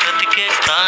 బ్రతికేస్తా